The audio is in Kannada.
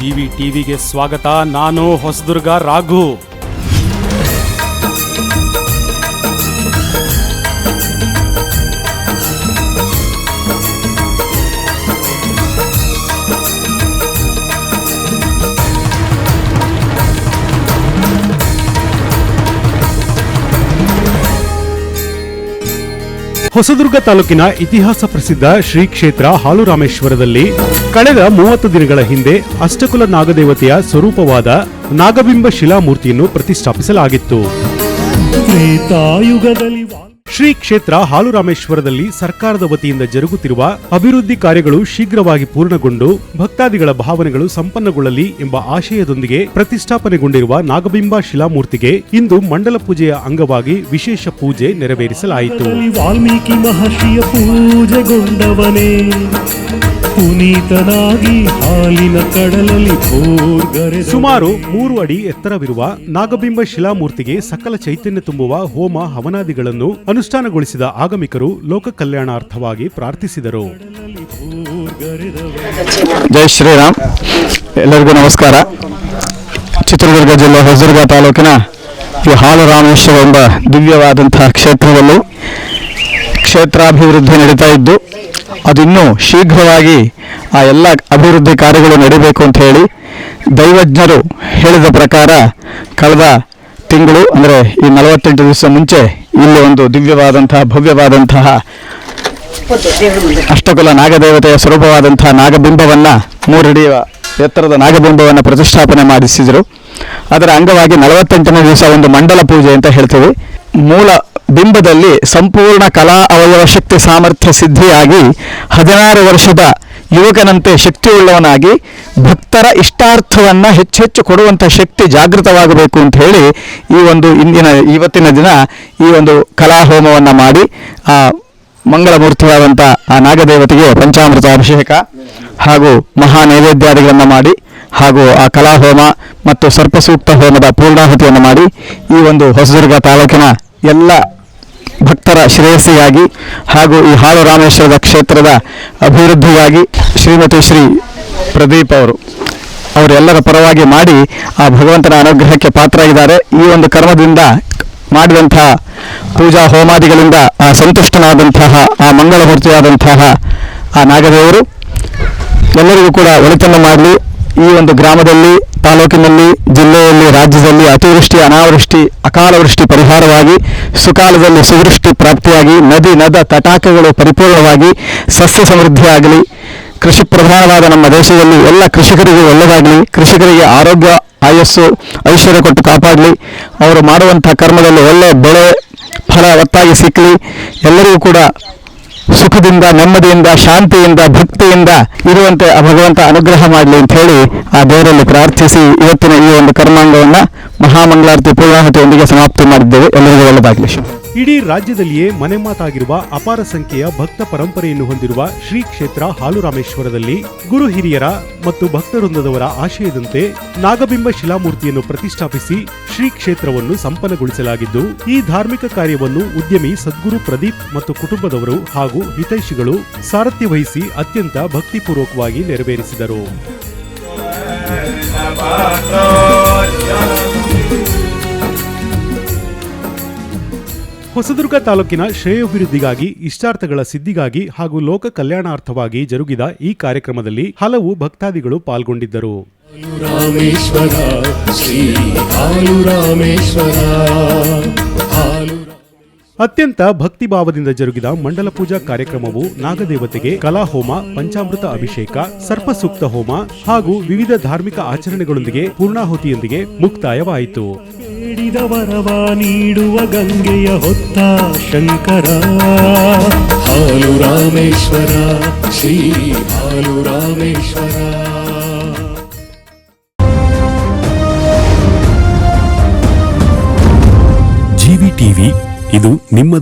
ಜಿವಿ ಟಿವಿಗೆ ಸ್ವಾಗತ. ನಾನು ಹೊಸದುರ್ಗ ರಾಘು. ಹೊಸದುರ್ಗ ತಾಲೂಕಿನ ಇತಿಹಾಸ ಪ್ರಸಿದ್ಧ ಶ್ರೀ ಕ್ಷೇತ್ರ ಹಾಲುರಾಮೇಶ್ವರದಲ್ಲಿ ಕಳೆದ ಮೂವತ್ತು ದಿನಗಳ ಹಿಂದೆ ಅಷ್ಟಕುಲ ನಾಗದೇವತೆಯ ಸ್ವರೂಪವಾದ ನಾಗಬಿಂಬ ಶಿಲಾಮೂರ್ತಿಯನ್ನು ಪ್ರತಿಷ್ಠಾಪಿಸಲಾಗಿತ್ತು. ಶ್ರೀ ಕ್ಷೇತ್ರ ಹಾಲುರಾಮೇಶ್ವರದಲ್ಲಿ ಸರ್ಕಾರದ ವತಿಯಿಂದ ಜರುಗುತ್ತಿರುವ ಅಭಿವೃದ್ಧಿ ಕಾರ್ಯಗಳು ಶೀಘ್ರವಾಗಿ ಪೂರ್ಣಗೊಂಡು ಭಕ್ತಾದಿಗಳ ಭಾವನೆಗಳು ಸಂಪನ್ನಗೊಳ್ಳಲಿ ಎಂಬ ಆಶಯದೊಂದಿಗೆ ಪ್ರತಿಷ್ಠಾಪನೆಗೊಂಡಿರುವ ನಾಗಬಿಂಬ ಶಿಲಾಮೂರ್ತಿಗೆ ಇಂದು ಮಂಡಲ ಪೂಜೆಯ ಅಂಗವಾಗಿ ವಿಶೇಷ ಪೂಜೆ ನೆರವೇರಿಸಲಾಯಿತು. ವಾಲ್ಮೀಕಿ ಮಹರ್ಷಿಯ ಪೂಜೆಗೊಂಡವನೇ. ಪುನೀತನಾಗಿ ಹಾಲಿನ ಕಡಲಲ್ಲಿ ಭೋರ್ಗರೆ ಸುಮಾರು ಮೂರು ಅಡಿ ಎತ್ತರವಿರುವ ನಾಗಬಿಂಬ ಶಿಲಾಮೂರ್ತಿಗೆ ಸಕಲ ಚೈತನ್ಯ ತುಂಬುವ ಹೋಮ ಹವನಾದಿಗಳನ್ನು ಅನುಷ್ಠಾನಗೊಳಿಸಿದ ಆಗಮಿಕರು ಲೋಕ ಕಲ್ಯಾಣಾರ್ಥವಾಗಿ ಪ್ರಾರ್ಥಿಸಿದರು. ಜೈ ಶ್ರೀರಾಮ್. ಎಲ್ಲರಿಗೂ ನಮಸ್ಕಾರ. ಚಿತ್ರದುರ್ಗ ಜಿಲ್ಲೆ ಹೊಸದುರ್ಗ ತಾಲೂಕಿನ ಈ ಹಾಲುರಾಮೇಶ್ವರ ಎಂಬ ದಿವ್ಯವಾದಂತಹ ಕ್ಷೇತ್ರದಲ್ಲಿ ಕ್ಷೇತ್ರಾಭಿವೃದ್ಧಿ ನಡೀತಾ ಇದ್ದು ಅದಿನ್ನೂ ಶೀಘ್ರವಾಗಿ ಆ ಎಲ್ಲ ಅಭಿವೃದ್ಧಿ ಕಾರ್ಯಗಳು ನಡೀಬೇಕು ಅಂತ ಹೇಳಿ ದೈವಜ್ಞರು ಹೇಳಿದ ಪ್ರಕಾರ ಕಳೆದ ತಿಂಗಳು, ಅಂದರೆ ಈ ನಲವತ್ತೆಂಟು ದಿವಸ ಮುಂಚೆ ಇಲ್ಲಿ ಒಂದು ದಿವ್ಯವಾದಂತಹ, ಭವ್ಯವಾದಂತಹ ಅಷ್ಟಕುಲ ನಾಗದೇವತೆಯ ಸ್ವರೂಪವಾದಂತಹ ನಾಗಬಿಂಬವನ್ನು, ಮೂರಡಿ ಎತ್ತರದ ನಾಗಬಿಂಬವನ್ನು ಪ್ರತಿಷ್ಠಾಪನೆ ಮಾಡಿಸಿದರು. ಅದರ ಅಂಗವಾಗಿ ನಲವತ್ತೆಂಟನೇ ದಿವಸ ಒಂದು ಮಂಡಲ ಪೂಜೆ ಅಂತ ಹೇಳ್ತೀವಿ. ಮೂಲ ಬಿಂಬದಲ್ಲಿ ಸಂಪೂರ್ಣ ಕಲಾ ಅವಯವ ಶಕ್ತಿ ಸಾಮರ್ಥ್ಯ ಸಿದ್ಧಿಯಾಗಿ ಹದಿನಾರು ವರ್ಷದ ಯುವಕನಂತೆ ಶಕ್ತಿಯುಳ್ಳವನಾಗಿ ಭಕ್ತರ ಇಷ್ಟಾರ್ಥವನ್ನ ಹೆಚ್ಚೆಚ್ಚು ಕೊಡುವಂಥ ಶಕ್ತಿ ಜಾಗೃತವಾಗಬೇಕು ಅಂತ ಹೇಳಿ ಈ ಒಂದು ಇಂದಿನ, ಇವತ್ತಿನ ದಿನ ಈ ಒಂದು ಕಲಾ ಹೋಮವನ್ನು ಮಾಡಿ ಆ ಮಂಗಳಮೂರ್ತಿಯಾದಂಥ ಆ ನಾಗದೇವತೆಗೆ ಪಂಚಾಮೃತ ಅಭಿಷೇಕ ಹಾಗೂ ಮಹಾ ನೈವೇದ್ಯಾದಿಗಳನ್ನು ಮಾಡಿ ಹಾಗೂ ಆ ಕಲಾಹೋಮ ಮತ್ತು ಸರ್ಪಸೂಕ್ತ ಹೋಮದ ಪೂರ್ಣಾಹುತಿಯನ್ನು ಮಾಡಿ ಈ ಒಂದು ಹೊಸದುರ್ಗ ತಾಲೂಕಿನ ಎಲ್ಲ ಭಕ್ತರ ಶ್ರೇಯಸ್ಸಿಗಾಗಿ ಹಾಗೂ ಈ ಹಾಳು ರಾಮೇಶ್ವರದ ಕ್ಷೇತ್ರದ ಅಭಿವೃದ್ಧಿಗಾಗಿ ಶ್ರೀಮತಿ ಶ್ರೀ ಪ್ರದೀಪ್ ಅವರು ಅವರೆಲ್ಲರ ಪರವಾಗಿ ಮಾಡಿ ಆ ಭಗವಂತನ ಅನುಗ್ರಹಕ್ಕೆ ಪಾತ್ರರಾಗಿದ್ದಾರೆ. ಈ ಒಂದು ಕರ್ಮದಿಂದ ಮಾಡಿದಂತಹ ಪೂಜಾ ಹೋಮಾದಿಗಳಿಂದ ಆ ಸಂತುಷ್ಟನಾದಂತಹ, ಆ ಮಂಗಳಮೂರ್ತಿಯಾದಂತಹ ಆ ನಾಗದೇವರು ಎಲ್ಲರಿಗೂ ಕೂಡ ಒಳಿತನ್ನು ಮಾಡಲಿ. ಈ ಒಂದು ಗ್ರಾಮದಲ್ಲಿ, ತಾಲೂಕಿನಲ್ಲಿ ಜಿಲ್ಲೆಯಲ್ಲಿ, ರಾಜ್ಯದಲ್ಲಿ ಅತಿವೃಷ್ಟಿ, ಅನಾವೃಷ್ಟಿ, ಅಕಾಲವೃಷ್ಟಿ ಪರಿಹಾರವಾಗಿ, ಸುಕಾಲದಲ್ಲಿ ಸುವೃಷ್ಟಿ ಪ್ರಾಪ್ತಿಯಾಗಿ, ನದಿ, ನದ ತಟಾಕಗಳು ಪರಿಪೂರ್ಣವಾಗಿ ಸಸ್ಯ ಸಮೃದ್ಧಿಯಾಗಲಿ ಕೃಷಿ ಪ್ರಧಾನವಾದ ನಮ್ಮ ದೇಶದಲ್ಲಿ ಎಲ್ಲ ಕೃಷಿಕರಿಗೂ ಒಳ್ಳೆಯದಾಗಲಿ. ಕೃಷಿಕರಿಗೆ ಆರೋಗ್ಯ, ಆಯಸ್ಸು, ಐಶ್ವರ್ಯ ಕೊಟ್ಟು ಕಾಪಾಡಲಿ. ಅವರು ಮಾಡುವಂಥ ಕರ್ಮದಲ್ಲಿ ಒಳ್ಳೆಯ ಬೆಳೆ, ಫಲ ಒತ್ತಾಗಿ ಸಿಕ್ಕಲಿ ಎಲ್ಲರಿಗೂ ಕೂಡ ಸುಖದಿಂದ, ನೆಮ್ಮದಿಯಿಂದ, ಶಾಂತಿಯಿಂದ, ಭಕ್ತಿಯಿಂದ ಇರುವಂತೆ ಆ ಭಗವಂತ ಅನುಗ್ರಹ ಮಾಡಲಿ ಅಂತ ಹೇಳಿ ಆ ದೇವರಲ್ಲಿ ಪ್ರಾರ್ಥಿಸಿ ಇವತ್ತಿನ ಈ ಒಂದು ಕರ್ಮಾಂಗವನ್ನು ಮಹಾಮಂಗಳಾರತಿ ಪೂರ್ಣಾಹುತಿಯೊಂದಿಗೆ ಸಮಾಪ್ತಿ ಮಾಡಿದ್ದೇವೆ. ಎಲ್ಲರಿಗೂ ಒಳ್ಳೆಯದಾಗಲಿ ಇಡೀ ರಾಜ್ಯದಲ್ಲಿಯೇ ಮನೆ ಮಾತಾಗಿರುವ ಅಪಾರ ಸಂಖ್ಯೆಯ ಭಕ್ತ ಪರಂಪರೆಯನ್ನು ಹೊಂದಿರುವ ಶ್ರೀ ಕ್ಷೇತ್ರ ಹಾಲುರಾಮೇಶ್ವರದಲ್ಲಿ ಗುರು ಹಿರಿಯರ ಮತ್ತು ಭಕ್ತವೃಂದದವರ ಆಶಯದಂತೆ ನಾಗಬಿಂಬ ಶಿಲಾಮೂರ್ತಿಯನ್ನು ಪ್ರತಿಷ್ಠಾಪಿಸಿ ಶ್ರೀ ಕ್ಷೇತ್ರವನ್ನು ಸಂಪನ್ನಗೊಳಿಸಲಾಗಿದ್ದು, ಈ ಧಾರ್ಮಿಕ ಕಾರ್ಯವನ್ನು ಉದ್ಯಮಿ ಸದ್ಗುರು ಪ್ರದೀಪ್ ಮತ್ತು ಕುಟುಂಬದವರು ಹಾಗೂ ಹಿತೈಷಿಗಳು ಸಾರಥ್ಯ ವಹಿಸಿ ಅತ್ಯಂತ ಭಕ್ತಿಪೂರ್ವಕವಾಗಿ ನೆರವೇರಿಸಿದರು. ಹೊಸದುರ್ಗ ತಾಲೂಕಿನ ಶ್ರೇಯೋಭಿವೃದ್ಧಿಗಾಗಿ ಇಷ್ಟಾರ್ಥಗಳ ಸಿದ್ಧಿಗಾಗಿ ಹಾಗೂ ಲೋಕ ಕಲ್ಯಾಣಾರ್ಥವಾಗಿ ಜರುಗಿದ ಈ ಕಾರ್ಯಕ್ರಮದಲ್ಲಿ ಹಲವು ಭಕ್ತಾದಿಗಳು ಪಾಲ್ಗೊಂಡಿದ್ದರು. ಅತ್ಯಂತ ಭಕ್ತಿಭಾವದಿಂದ ಜರುಗಿದ ಮಂಡಲ ಪೂಜಾ ಕಾರ್ಯಕ್ರಮವು ನಾಗದೇವತೆಗೆ ಕಲಾಹೋಮ ಪಂಚಾಮೃತ ಅಭಿಷೇಕ ಸರ್ಪಸೂಕ್ತ ಹೋಮ ಹಾಗೂ ವಿವಿಧ ಧಾರ್ಮಿಕ ಆಚರಣೆಗಳೊಂದಿಗೆ ಪೂರ್ಣಾಹುತಿಯೊಂದಿಗೆ ಮುಕ್ತಾಯವಾಯಿತು. ಬೇಡಿದ ವರವ ನೀಡುವ ಗಂಗೆಯ ಹೊತ್ತ ಶಂಕರ. ಹಾಲು ರಾಮೇಶ್ವರ, ಶ್ರೀ ಹಾಲು ರಾಮೇಶ್ವರ. ಜಿವಿ ಟಿವಿ, ಇದು ನಿಮ್ಮ